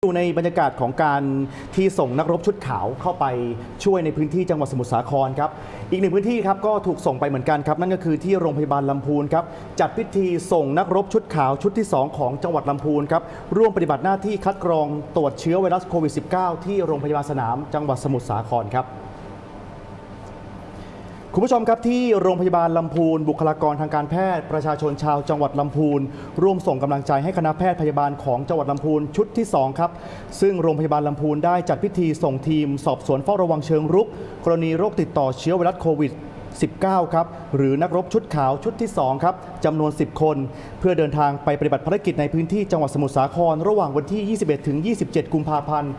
อยู่ในบรรยากาศของการที่ส่งนักรบชุดขาวเข้าไปช่วยในพื้นที่จังหวัดสมุทรสาครครับอีกหนึ่งพื้นที่ครับก็ถูกส่งไปเหมือนกันครับนั่นก็คือที่โรงพยาบาลลำพูนครับจัดพิธีส่งนักรบชุดขาวชุดที่ 2 ของจังหวัดลำพูนครับร่วมปฏิบัติหน้าที่คัดกรองตรวจเชื้อไวรัสโควิด -19 ที่โรงพยาบาลสนามจังหวัดสมุทรสาครครับ คุณผู้ชมครับที่โรงพยาบาลลำพูน บุคลากรทางการแพทย์ประชาชนชาวจังหวัดลำพูน ร่วมส่งกำลังใจให้คณะแพทย์พยาบาลของจังหวัดลำพูนชุดที่ 2 ครับ ซึ่งโรงพยาบาลลำพูนได้จัดพิธีส่งทีม สอบสวนเฝ้าระวังเชิงรุก กรณีโรคติดต่อเชื้อไวรัสโควิด 19 ครับ หรือนักรบชุดขาวชุดที่ 2 ครับจำนวน 10 คน เพื่อเดินทางไปปฏิบัติภารกิจในพื้นที่จังหวัดสมุทรสาคร ระหว่างวันที่ 21 ถึง 27 กุมภาพันธ์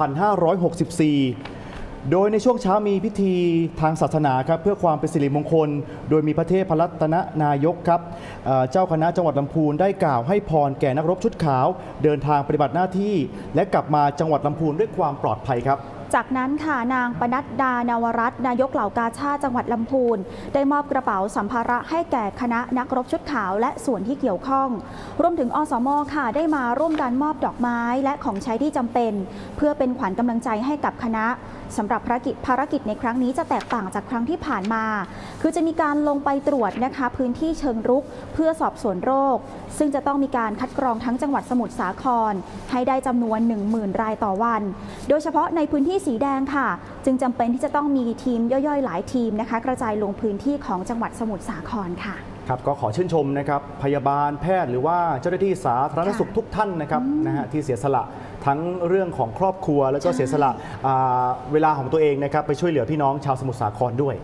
2564 โดยในช่วงเช้ามีพิธีทางศาสนาครับเพื่อความเป็นสิริมงคล โดยมีพระเทพพรัตนนายกครับเจ้าคณะจังหวัดลำพูนได้กล่าวให้พรแก่นักรบชุดขาว เดินทางปฏิบัติหน้าที่ และกลับมาจังหวัดลำพูนด้วยความปลอดภัยครับ จากนั้นค่ะนางปนัดดานาวรัตนายกเหล่ากาชาจังหวัดลำพูน ได้มอบกระเป๋าสัมภาระให้แก่คณะนักรบชุดขาวและส่วนที่เกี่ยวข้อง รวมถึงอสมค่ะได้มาร่วมกันมอบดอกไม้และของใช้ที่จำเป็น เพื่อเป็นขวัญกำลังใจให้กับคณะสำหรับภารกิจภารกิจในครั้งนี้จะแตกต่างจากครั้งที่ผ่านมา คือจะมีการลงไปตรวจนะคะพื้นที่เชิงรุกเพื่อสอบสวนโรค ซึ่งจะต้องมีการคัดกรองทั้งจังหวัดสมุทรสาคร ให้ได้จำนวน 10,000 รายต่อวัน โดยเฉพาะในพื้นที่สีแดงค่ะ จึงจำเป็นที่จะต้องมีทีมย่อยๆ หลายทีมนะคะ กระจายลงพื้นที่ของจังหวัดสมุทรสาครค่ะครับก็ขอชื่นชมนะครับพยาบาลแพทย์หรือว่าเจ้าหน้าที่สาธารณสุขทุกท่านนะครับนะฮะที่เสียสละทั้งเรื่องของครอบครัว แล้วก็ใช่เสียสละอ่าเวลาของตัวเองนะครับไปช่วยเหลือพี่น้องชาวสมุทรสาครด้วย